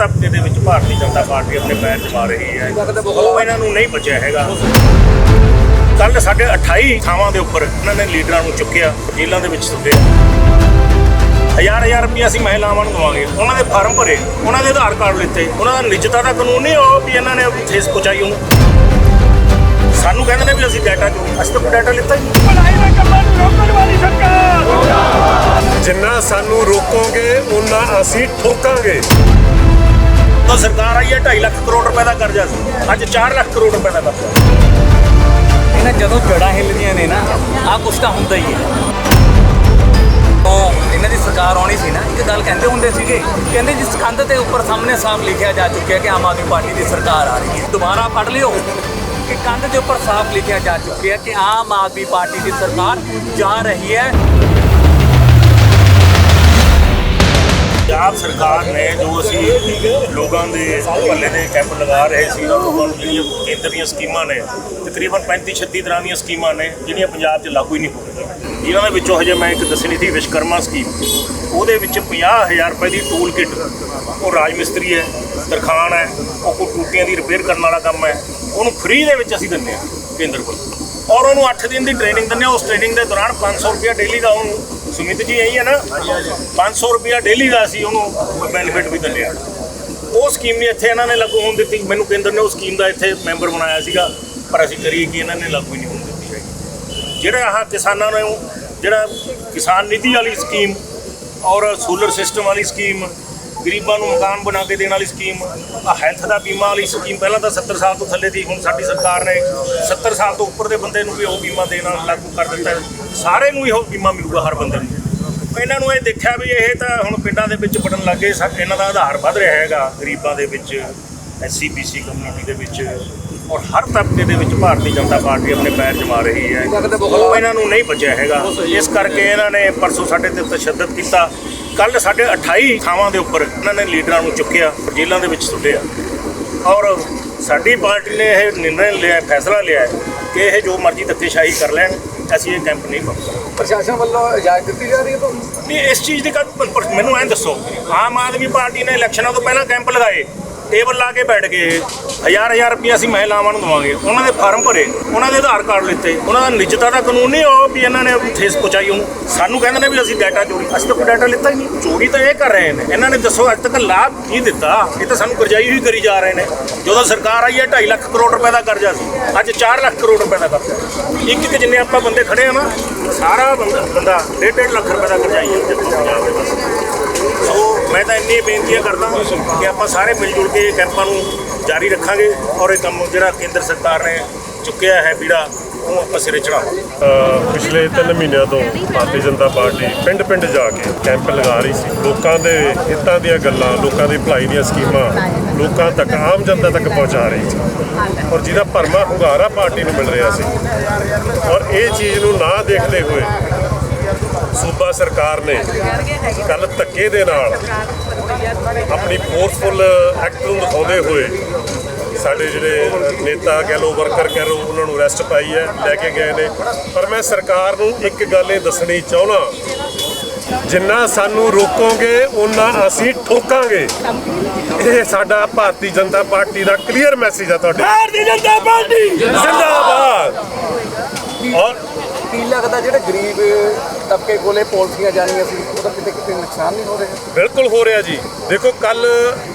ਤਬਕੇ ਦੇ ਵਿੱਚ ਭਾਰਤੀ ਜਨਤਾ ਪਾਰਟੀ ਆਪਣੇ ਪੈਰ ਜਮਾ ਰਹੀ ਹੈ। ਉਹ ਇਹਨਾਂ ਨੂੰ ਨਹੀਂ ਬਚਿਆ ਹੈਗਾ। ਕੱਲ ਸਾਡੇ 28 ਥਾਵਾਂ ਦੇ ਉੱਪਰ ਇਹਨਾਂ ਨੇ ਲੀਡਰਾਂ ਨੂੰ ਚੁੱਕਿਆ ਜੇਲ੍ਹਾਂ ਦੇ ਵਿੱਚ ਸੁੱਟਿਆ ਹਜ਼ਾਰ ਹਜ਼ਾਰ ਰੁਪਏ ਅਸੀਂ ਮਹਿਲਾਵਾਂ ਨੂੰ ਦਵਾਂਗੇ। ਉਹਨਾਂ ਦੇ ਫਾਰਮ ਭਰੇ ਉਹਨਾਂ ਦੇ ਆਧਾਰ ਕਾਰਡ ਲਿੱਤੇ ਉਹਨਾਂ ਦਾ ਨਿਜਤਾ ਦਾ ਕਾਨੂੰਨ ਨਹੀਂ ਉਹ ਵੀ ਇਹਨਾਂ ਨੇ ਠੇਸ ਪਹੁੰਚਾਈ ਉਹਨੂੰ ਸਾਨੂੰ ਕਹਿੰਦੇ ਨੇ ਵੀ ਅਸੀਂ ਡਾਟਾ ਚੋਰੀ ਅਸੀਂ ਤਾਂ ਡਾਟਾ ਲਿੱਤਾ ਹੀ ਨਹੀਂ। ਪੜਾਈ ਦੇ ਕੰਮਾਂ ਨੂੰ ਰੋਕਣ ਵਾਲੀ ਸਰਕਾਰ। ਜਿੰਨਾ ਸਾਨੂੰ ਰੋਕੋਗੇ ਉਨਾ ਅਸੀਂ ਠੋਕਾਂਗੇ। ਸਰਕਾਰ ਆਈ ਹੈ 2.5 ਲੱਖ ਕਰੋੜ ਰੁਪਏ ਦਾ ਕਰਜ਼ਾ ਸੀ। ਅੱਜ 4 ਲੱਖ ਕਰੋੜ ਰੁਪਏ ਦਾ ਕਰਜ਼ਾ। ਇਹਨਾਂ ਜਦੋਂ ਜੜਾਂ ਹਿੱਲਦੀਆਂ ਨੇ ਨਾ ਆ ਕੁਛ ਤਾਂ ਹੁੰਦਾ ਹੀ ਹੈ। ਤੋਂ ਇਹਨਾਂ ਦੀ ਸਰਕਾਰ ਆਉਣੀ ਸੀ ਨਾ, ਇੱਕ ਗੱਲ ਕਹਿੰਦੇ ਹੁੰਦੇ ਸੀਗੇ, ਕਹਿੰਦੇ ਜਿਸ ਕੰਧ ਤੇ ਉੱਪਰ ਸਾਹਮਣੇ ਸਾਫ਼ ਲਿਖਿਆ ਜਾ ਚੁੱਕਿਆ ਕਿ ਆਮ ਆਦਮੀ ਪਾਰਟੀ ਦੀ ਸਰਕਾਰ ਆ ਰਹੀ ਹੈ। ਦੁਬਾਰਾ ਪੜ੍ਹ ਲਿਓ ਕਿ ਕੰਧ ਦੇ ਉੱਪਰ ਸਾਫ਼ ਲਿਖਿਆ ਜਾ ਚੁੱਕਿਆ ਕਿ ਆਮ ਆਦਮੀ ਪਾਰਟੀ ਦੀ ਸਰਕਾਰ ਜਾ ਰਹੀ ਹੈ। ਪੰਜਾਬ ਸਰਕਾਰ ਨੇ ਜੋ ਅਸੀਂ ਲੋਕਾਂ ਦੇ ਮਹੱਲੇ ਦੇ ਕੈਂਪ ਲਗਾ ਰਹੇ ਸੀ, ਉਹਨਾਂ ਨੂੰ ਜਿਹੜੀਆਂ ਕੇਂਦਰ ਦੀਆਂ ਸਕੀਮਾਂ ਨੇ, ਤਕਰੀਬਨ 35 36 ਤਰ੍ਹਾਂ ਦੀਆਂ ਸਕੀਮਾਂ ਨੇ, ਜਿਹੜੀਆਂ ਪੰਜਾਬ 'ਚ ਲਾਗੂ ਹੀ ਨਹੀਂ ਹੋ ਰਹੀਆਂ। ਜਿਨ੍ਹਾਂ ਦੇ ਵਿੱਚੋਂ ਹਜੇ ਮੈਂ ਇੱਕ ਦੱਸਣੀ ਸੀ ਵਿਸ਼ਕਰਮਾ ਸਕੀਮ। ਉਹਦੇ ਵਿੱਚ 50000 ਰੁਪਏ ਦੀ ਟੂਲ ਕਿੱਟ ਉਹ ਰਾਜ ਮਿਸਤਰੀ ਹੈ ਤਰਖਾਨ ਹੈ, ਉਹ ਕੋਈ ਟੂਟੀਆਂ ਦੀ ਰਿਪੇਅਰ ਕਰਨ ਵਾਲਾ ਕੰਮ ਹੈ, ਉਹਨੂੰ ਫ੍ਰੀ ਦੇ ਵਿੱਚ ਅਸੀਂ ਦਿੰਦੇ ਹਾਂ ਕੇਂਦਰ ਕੋਲ। ਔਰ ਉਹਨੂੰ 8 ਦਿਨ ਦੀ ਟ੍ਰੇਨਿੰਗ ਦਿੰਦੇ ਹਾਂ, ਉਸ ਟ੍ਰੇਨਿੰਗ ਦੇ ਦੌਰਾਨ 500 ਰੁਪਏ ਡੇਲੀ ਦਾ ਉਹਨੂੰ ਸੁਮਿਤ ਜੀ ਇਹੀ ਹੈ ਨਾ 500 ਰੁਪਏ ਡੇਲੀ ਦਾ ਅਸੀਂ ਉਹਨੂੰ ਬੈਨੀਫਿਟ ਵੀ ਦਿੰਦੇ ਹਾਂ। ਉਹ ਸਕੀਮ ਵੀ ਇੱਥੇ ਇਹਨਾਂ ਨੇ ਲਾਗੂ ਹੋਣ ਦਿੱਤੀ। ਮੈਨੂੰ ਕੇਂਦਰ ਨੇ ਉਹ ਸਕੀਮ ਦਾ ਇੱਥੇ ਮੈਂਬਰ ਬਣਾਇਆ ਸੀਗਾ, ਪਰ ਅਸੀਂ ਕਰੀਏ ਕਿ ਇਹਨਾਂ ਨੇ ਲਾਗੂ ਹੀ ਨਹੀਂ ਹੋਣ ਦਿੱਤੀ ਹੈਗੀ। ਜਿਹੜਾ ਆਹ ਕਿਸਾਨਾਂ ਨੂੰ, ਜਿਹੜਾ ਕਿਸਾਨ ਨਿਧੀ ਵਾਲੀ ਸਕੀਮ ਔਰ ਸੋਲਰ ਸਿਸਟਮ ਵਾਲੀ ਸਕੀਮ ਗਰੀਬਾਂ ਨੂੰ ਮਕਾਨ ਬਣਾ ਕੇ ਦੇਣ ਵਾਲੀ ਸਕੀਮ ਆ ਹੈਲਥ ਦਾ ਬੀਮਾ ਵਾਲੀ ਸਕੀਮ ਪਹਿਲਾਂ ਤਾਂ 70 ਸਾਲ ਤੋਂ ਥੱਲੇ ਦੀ, ਹੁਣ ਸਾਡੀ ਸਰਕਾਰ ਨੇ 70 ਸਾਲ ਤੋਂ ਉੱਪਰ ਦੇ ਬੰਦੇ ਨੂੰ ਵੀ ਉਹ ਬੀਮਾ ਦੇਣਾ ਲਾਗੂ ਕਰ ਦਿੱਤਾ ਸਾਰੇ ਨੂੰ ਹੀ ਉਹ ਬੀਮਾ ਮਿਲੂਗਾ ਹਰ ਬੰਦੇ ਨੂੰ। ਇਹਨਾਂ ਨੂੰ ਇਹ ਦੇਖਿਆ ਵੀ ਇਹ ਤਾਂ ਹੁਣ ਪਿੰਡਾਂ ਦੇ ਵਿੱਚ ਵੜਨ ਲੱਗੇ ਸਾ ਇਹਨਾਂ ਦਾ ਆਧਾਰ ਵੱਧ ਰਿਹਾ ਹੈਗਾ ਗਰੀਬਾਂ ਦੇ ਵਿੱਚ ਐਸਸੀ ਬੀਸੀ ਕਮਿਊਨਿਟੀ ਦੇ ਵਿੱਚ, ਔਰ ਹਰ ਤਬਕੇ ਦੇ ਵਿੱਚ ਭਾਰਤੀ ਜਨਤਾ ਪਾਰਟੀ ਆਪਣੇ ਪੈਰ ਜਮਾ ਰਹੀ ਹੈ। ਉਹ ਇਹਨਾਂ ਨੂੰ ਨਹੀਂ ਬਚਿਆ ਹੈਗਾ। ਇਸ ਕਰਕੇ ਇਹਨਾਂ ਨੇ ਪਰਸੋਂ ਸਾਡੇ ਤੇ ਤਸ਼ੱਦਦ ਕੀਤਾ। ਕੱਲ ਸਾਡੇ 28 ਥਾਵਾਂ ਦੇ ਉੱਪਰ ਇਹਨਾਂ ਨੇ ਲੀਡਰਾਂ ਨੂੰ ਚੁੱਕਿਆ ਜੇਲ੍ਹਾਂ ਦੇ ਵਿੱਚ ਸੁੱਟਿਆ। ਔਰ ਸਾਡੀ ਪਾਰਟੀ ਨੇ ਇਹ ਨਿਰਣੈ ਲਿਆ ਫੈਸਲਾ ਲਿਆ ਹੈ ਕਿ ਇਹ ਜੋ ਮਰਜ਼ੀ ਧੱਕੇਸ਼ਾਹੀ ਕਰ ਲੈਣ ਅਸੀਂ ਇਹ ਕੈਂਪ ਨਹੀਂ ਪਾਉਂਦੇ। ਪ੍ਰਸ਼ਾਸਨ ਵੱਲੋਂ ਇਜਾਜ਼ਤ ਦਿੱਤੀ ਜਾ ਰਹੀ ਹੈ ਤੁਹਾਨੂੰ? ਨਹੀਂ ਇਸ ਚੀਜ਼ ਦੀ ਮੈਨੂੰ ਐਂ ਦੱਸੋ ਆਮ ਆਦਮੀ ਪਾਰਟੀ ਨੇ ਇਲੈਕਸ਼ਨਾਂ ਤੋਂ ਪਹਿਲਾਂ ਕੈਂਪ ਲਗਾਏ। ਟੇਬਲ ਲਾ ਕੇ ਬੈਠ ਗਏ ਹਜ਼ਾਰ ਹਜ਼ਾਰ ਰੁਪਏ ਅਸੀਂ ਮਹਿਲਾਵਾਂ ਨੂੰ ਦਵਾਂਗੇ। ਉਹਨਾਂ ਦੇ ਫਾਰਮ ਭਰੇ, ਉਹਨਾਂ ਦੇ ਆਧਾਰ ਕਾਰਡ ਲਿੱਤੇ, ਉਹਨਾਂ ਦਾ ਨਿੱਜਤਾ ਦਾ ਕਾਨੂੰਨ ਨਹੀਂ ਉਹ ਵੀ ਇਹਨਾਂ ਨੇ ਠੇਸ ਪਹੁੰਚਾਈ ਉਹਨੂੰ। ਸਾਨੂੰ ਕਹਿੰਦੇ ਨੇ ਵੀ ਅਸੀਂ ਡਾਟਾ ਚੋਰੀ, ਅਸੀਂ ਤਾਂ ਕੋਈ ਡਾਟਾ ਲਿੱਤਾ ਹੀ ਨਹੀਂ। ਚੋਰੀ ਤਾਂ ਇਹ ਕਰ ਰਹੇ ਨੇ। ਇਹਨਾਂ ਨੇ ਦੱਸੋ, ਅੱਜ ਤੱਕ ਲਾਭ ਕੀ ਦਿੱਤਾ? ਇਹ ਤਾਂ ਸਾਨੂੰ ਕਰਜ਼ਾਈ ਵੀ ਕਰੀ ਜਾ ਰਹੇ ਨੇ। ਜਦੋਂ ਸਰਕਾਰ ਆਈ ਹੈ 2.5 ਲੱਖ ਕਰੋੜ ਰੁਪਏ ਦਾ ਕਰਜ਼ਾ ਸੀ। ਅੱਜ 4 ਲੱਖ ਕਰੋੜ ਰੁਪਏ ਦਾ ਕਰਜ਼ਾ ਇੱਕ ਇੱਕ ਜਿੰਨੇ ਆਪਾਂ ਬੰਦੇ ਖੜੇ ਆ ਨਾ, ਸਾਰਾ ਬੰਦਾ ਬੰਦਾ 1.5 ਲੱਖ ਰੁਪਏ ਦਾ ਕਰਜ਼ਾਈ ਹੈ ਪੰਜਾਬ ਦੇ ਬਸ ਸੋ ਮੈਂ ਤਾਂ ਇੰਨੀ ਬੇਨਤੀਆਂ ਕਰਦਾ ਕਿ ਆਪਾਂ ਸਾਰੇ ਮਿਲ ਜੁਲ ਕੇ ਇਹ ਕੈਂਪਾਂ ਨੂੰ ਜਾਰੀ ਰੱਖਾਂਗੇ ਔਰ ਇਹ ਕੰਮ ਜਿਹੜਾ ਕੇਂਦਰ ਸਰਕਾਰ ਨੇ ਚੁੱਕਿਆ ਹੈ ਬੀੜਾ, ਉਹ ਆਪਾਂ ਸਿਰੇ ਚੜਾਵਾਂਗੇ ਪਿਛਲੇ 3 ਮਹੀਨਿਆਂ ਤੋਂ ਭਾਰਤੀ ਜਨਤਾ ਪਾਰਟੀ ਪਿੰਡ ਪਿੰਡ ਜਾ ਕੇ ਕੈਂਪ ਲਗਾ ਰਹੀ ਸੀ। ਲੋਕਾਂ ਦੇ ਹਿੱਤਾਂ ਦੀਆਂ ਗੱਲਾਂ, ਲੋਕਾਂ ਦੀ ਭਲਾਈ ਦੀਆਂ ਸਕੀਮਾਂ ਲੋਕਾਂ ਤੱਕ, ਆਮ ਜਨਤਾ ਤੱਕ ਪਹੁੰਚਾ ਰਹੀ ਸੀ। ਔਰ ਜਿਹਦਾ ਭਰਮਾ ਹੁੰਗਾਰਾ ਪਾਰਟੀ ਨੂੰ ਮਿਲ ਰਿਹਾ ਸੀ। ਔਰ ਇਹ ਚੀਜ਼ ਨੂੰ ਨਾ ਦੇਖਦੇ ਹੋਏ ਸੂਬਾ ਸਰਕਾਰ ਨੇ ਕੱਲ ਧੱਕੇ ਦੇ ਨਾਲ ਆਪਣੀ ਫੋਰਸਫੁਲ ਐਕਟ ਨੂੰ ਦਿਖਾਉਂਦੇ ਹੋਏ ਸਾਡੇ ਜਿਹੜੇ ਨੇਤਾ ਕਹਿ ਲੋ ਵਰਕਰ ਕਹਿ ਲੋ ਉਹਨਾਂ ਨੂੰ ਅਰੈਸਟ ਪਾਈ ਹੈ ਲੈ ਕੇ ਗਏ ਨੇ। ਪਰ ਮੈਂ ਸਰਕਾਰ ਨੂੰ ਇੱਕ ਗੱਲ ਇਹ ਦੱਸਣੀ ਚਾਹੁੰਦਾ ਜਿੰਨਾ ਸਾਨੂੰ ਰੋਕੋਗੇ ਉਹਨਾਂ ਅਸੀਂ ਠੋਕਾਂਗੇ। ਇਹ ਸਾਡਾ ਭਾਰਤੀ ਜਨਤਾ ਪਾਰਟੀ ਦਾ ਕਲੀਅਰ ਮੈਸੇਜ ਹੈ ਤੁਹਾਡੇ। ਭਾਰਤੀ ਜਨਤਾ ਪਾਰਟੀ! ਜ਼ਿੰਦਾਬਾਦ! ਔਰ ਕੀ ਲੱਗਦਾ ਜਿਹੜੇ ਗਰੀਬ ਤਬਕੇ ਕੋਲੇ ਪਾਲਿਸੀਆਂ ਜਾਣੀਆਂ ਸੀ, ਉਹਦਾ ਕਿਤੇ ਕਿਤੇ ਨੁਕਸਾਨ ਨਹੀਂ ਹੋ ਰਿਹਾ। ਬਿਲਕੁਲ ਹੋ ਰਿਹਾ ਜੀ। ਦੇਖੋ ਕੱਲ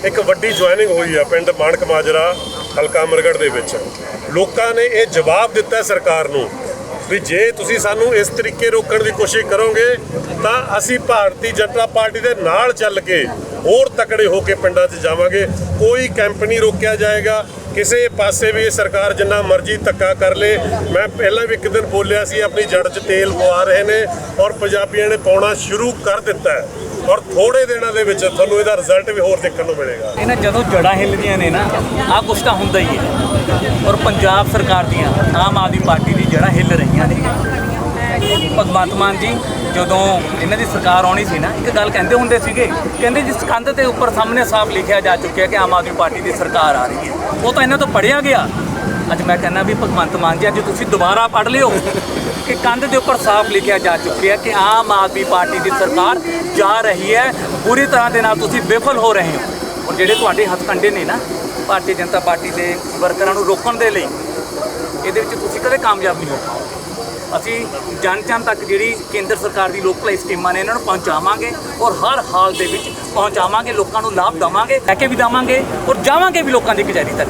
ਇੱਕ ਵੱਡੀ ਜੁਆਇਨਿੰਗ ਹੋਈ ਆ ਪਿੰਡ ਮਾਨਕ ਮਾਜਰਾ, ਹਲਕਾ ਅਮਰਗੜ੍ਹ ਦੇ ਵਿੱਚ। ਲੋਕਾਂ ਨੇ ਇਹ ਜਵਾਬ ਦਿੱਤਾ ਸਰਕਾਰ ਨੂੰ ਵੀ ਜੇ ਤੁਸੀਂ ਸਾਨੂੰ ਇਸ ਤਰੀਕੇ ਰੋਕਣ ਦੀ ਕੋਸ਼ਿਸ਼ ਕਰੋਗੇ, ਤਾਂ ਅਸੀਂ ਭਾਰਤੀ ਜਨਤਾ ਪਾਰਟੀ ਦੇ ਨਾਲ ਚੱਲ ਕੇ ਹੋਰ ਤਕੜੇ ਹੋ ਕੇ ਪਿੰਡਾਂ 'ਚ ਜਾਵਾਂਗੇ। ਕੋਈ ਕੈਂਪ ਨਹੀਂ ਰੋਕਿਆ ਜਾਏਗਾ। ਕਿਸੇ ਪਾਸੇ ਵੀ ਸਰਕਾਰ ਜਿੰਨਾ ਮਰਜ਼ੀ ਧੱਕਾ ਕਰ ਲੇ। ਮੈਂ ਪਹਿਲਾਂ ਵੀ ਇੱਕ ਦਿਨ ਬੋਲਿਆ ਸੀ, ਆਪਣੀ ਜੜ 'ਚ ਤੇਲ ਪਵਾ ਰਹੇ ਨੇ ਔਰ ਪੰਜਾਬੀਆਂ ਨੇ ਪਾਉਣਾ ਸ਼ੁਰੂ ਕਰ ਦਿੱਤਾ ਔਰ ਥੋੜੇ ਦਿਨਾਂ ਦੇ ਵਿੱਚ ਤੁਹਾਨੂੰ ਇਹਦਾ ਰਿਜ਼ਲਟ ਵੀ ਹੋਰ ਦੇਖਣ ਨੂੰ ਮਿਲੇਗਾ। ਇਹਨਾਂ ਜਦੋਂ ਜੜਾਂ ਹਿੱਲਦੀਆਂ ਨੇ ਨਾ ਆ ਕੁਛ ਤਾਂ ਹੁੰਦਾ ਹੀ ਹੈ। ਔਰ ਪੰਜਾਬ ਸਰਕਾਰ ਦੀਆਂ ਆਮ ਆਦਮੀ ਪਾਰਟੀ ਦੀ ਜੜਾਂ ਹਿੱਲ ਰਹੀਆਂ ਨੇ। ਭਗਵੰਤ ਮਾਨ ਜੀ, ਜਦੋਂ ਇਹਨਾਂ ਦੀ ਸਰਕਾਰ ਆਉਣੀ ਸੀ ਨਾ, ਇੱਕ ਗੱਲ ਕਹਿੰਦੇ ਹੁੰਦੇ ਸੀਗੇ, ਕਹਿੰਦੇ ਜਿਸ ਕੰਧ ਤੇ ਉੱਪਰ ਸਾਹਮਣੇ ਸਾਫ਼ ਲਿਖਿਆ ਜਾ ਚੁੱਕਿਆ ਕਿ ਆਮ ਆਦਮੀ ਪਾਰਟੀ ਦੀ ਸਰਕਾਰ ਆ ਰਹੀ ਹੈ। ਉਹ ਤਾਂ ਇਹਨਾਂ ਤੋਂ ਪੜਿਆ ਗਿਆ। ਅੱਜ ਮੈਂ ਕਹਿੰਦਾ ਵੀ ਭਗਵੰਤ ਮਾਨ ਜੀ, ਅੱਜ ਤੁਸੀਂ ਦੁਬਾਰਾ ਪੜ੍ਹ ਲਿਓ। ਕਿ ਕੰਧ ਦੇ ਉੱਪਰ ਸਾਫ਼ ਲਿਖਿਆ ਜਾ ਚੁੱਕਿਆ ਕਿ ਆਮ ਆਦਮੀ ਪਾਰਟੀ ਦੀ ਸਰਕਾਰ ਜਾ ਰਹੀ ਹੈ। ਪੂਰੀ ਤਰ੍ਹਾਂ ਦੇ ਨਾਲ ਤੁਸੀਂ ਵਿਫਲ ਹੋ ਰਹੇ ਹੋ। ਔਰ ਜਿਹੜੇ ਤੁਹਾਡੇ ਹੱਥ ਹੱਥਕੰਡੇ ਨੇ ਨਾ, ਭਾਰਤੀ ਜਨਤਾ ਪਾਰਟੀ ਦੇ ਵਰਕਰਾਂ ਨੂੰ ਰੋਕਣ ਦੇ ਲਈ, ਇਹਦੇ ਵਿੱਚ ਤੁਸੀਂ ਕਦੇ ਕਾਮਯਾਬ ਨਹੀਂ ਹੋ ਪਾਓਗੇ ਅਸੀਂ ਜਨ ਜਨ ਤੱਕ ਜਿਹੜੀ ਕੇਂਦਰ ਸਰਕਾਰ ਦੀ ਲੋਕ ਭਲਾਈ ਸਕੀਮਾਂ ਨੇ, ਇਹਨਾਂ ਨੂੰ ਪਹੁੰਚਾਵਾਂਗੇ ਔਰ ਹਰ ਹਾਲ ਦੇ ਵਿੱਚ ਪਹੁੰਚਾਵਾਂਗੇ, ਲੋਕਾਂ ਨੂੰ ਲਾਭ ਦਵਾਂਗੇ, ਲੈ ਕੇ ਵੀ ਦਵਾਂਗੇ ਔਰ ਜਾਵਾਂਗੇ ਵੀ ਲੋਕਾਂ ਦੀ ਕਚਹਿਰੀ ਤੱਕ